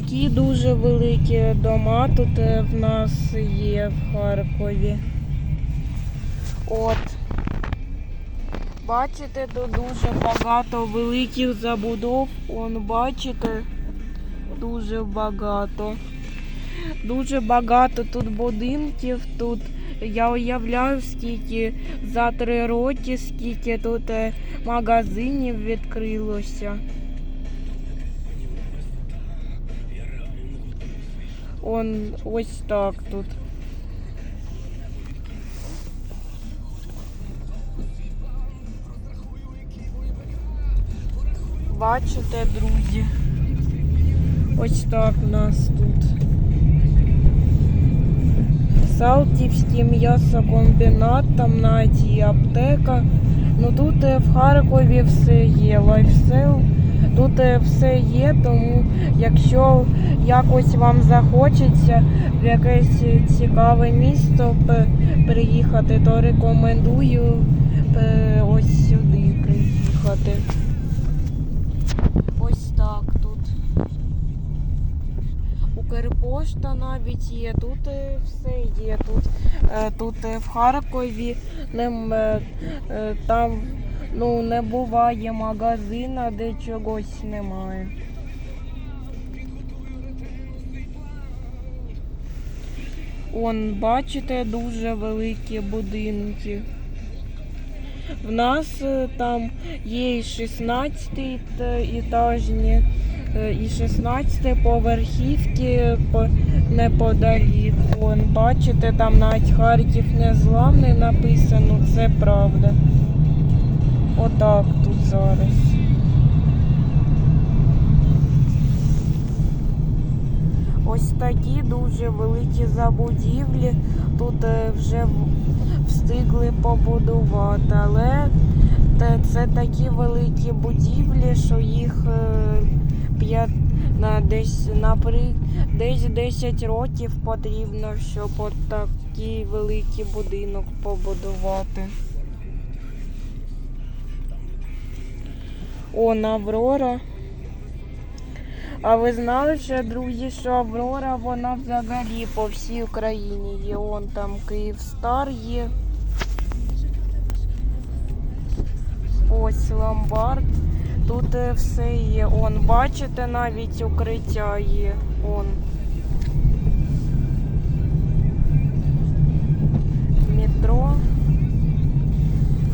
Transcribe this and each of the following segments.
такі дуже великі дома тут е, в нас є в Харкові. От. Бачите, тут дуже багато великих забудов. Он бачите, дуже багато. Дуже багато тут будинків. Тут я уявляю, скільки за три роки, скільки тут е, магазинів відкрилося. Он ось так тут. Бачите, друзі? Ось так у нас тут. Салтівський м'ясокомбінат, там навіть і аптека. Ну тут в Харкові все є, лайфсел. Тут е, все є, тому якщо якось вам захочеться в якесь цікаве місто приїхати, то рекомендую е, ось сюди приїхати. Ось так тут. Укрпошта навіть є, тут е, все є. Тут, тут в Харкові там ну, не буває магазина, де чогось немає. Он, бачите, дуже великі будинки. В нас е, там є і 16 етажні, е, і 16 поверхівки по- неподалік. Вон, бачите, там навіть Харків незламний написано, це правда. Отак тут зараз. Ось такі дуже великі забудівлі. Тут е, вже встигли побудувати, але це такі великі будівлі, що їх е, на десь напри- десь 10 років потрібно, щоб от такий великий будинок побудувати. Он Аврора. А ви знали ще, друзі, що Аврора вона взагалі по всій Україні є. Он там Київстар є. Ось ломбард. Тут е, все є. Он, бачите, навіть укриття є. Он. Метро.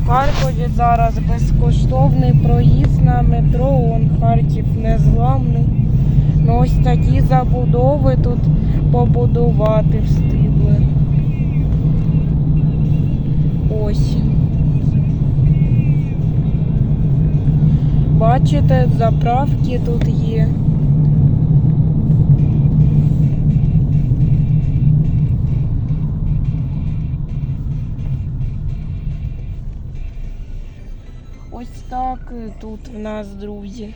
Харкові зараз безкоштовний проїзд на метро, он Харків незламний. Ну ось такі забудови тут побудувати встигли. Ось. Бачите, заправки тут є. Тут в нас, друзі.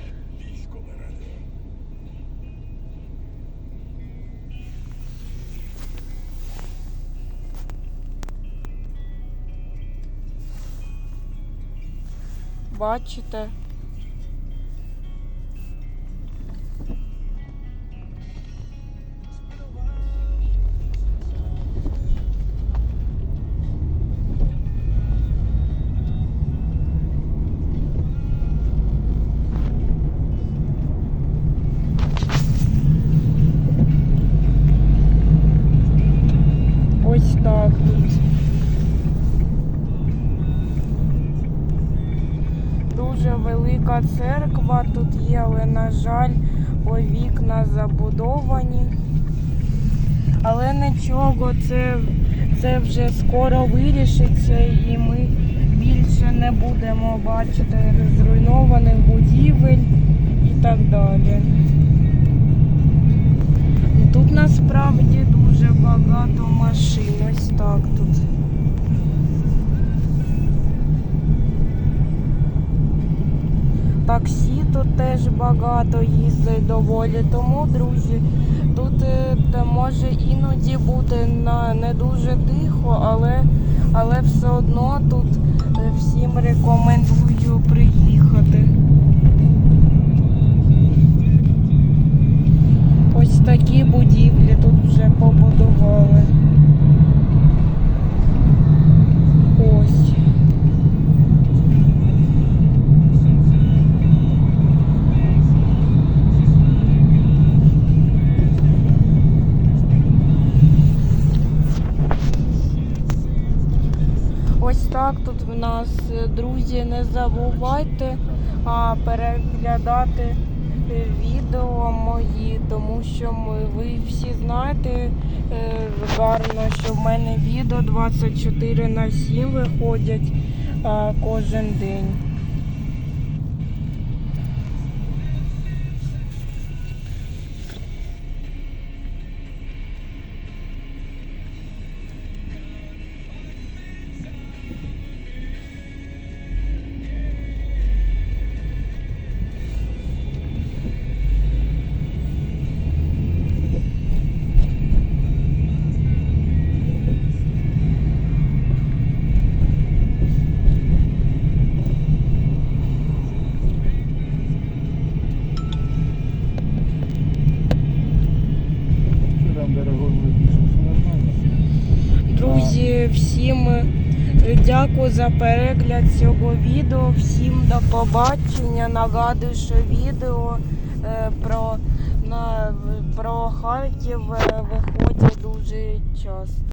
Бачите? Дуже велика церква тут є, але, на жаль, вікна забудовані. Але нічого, це, це вже скоро вирішиться і ми більше не будемо бачити зруйнованих будівель і так далі. Тут насправді дуже багато машин. Ось так тут. Тут теж багато їздить доволі. Тому, друзі, тут е, може іноді бути не дуже тихо, але, але все одно тут е, всім рекомендую приїхати. Ось так тут в нас, е, друзі, не забувайте а, переглядати е, відео мої, тому що ми, ви всі знаєте е, гарно, що в мене відео 24 на 7 виходять а, кожен день. Дякую за перегляд цього відео. Всім до побачення. Нагадую, що відео е, про, на, про Харків е, виходять дуже часто.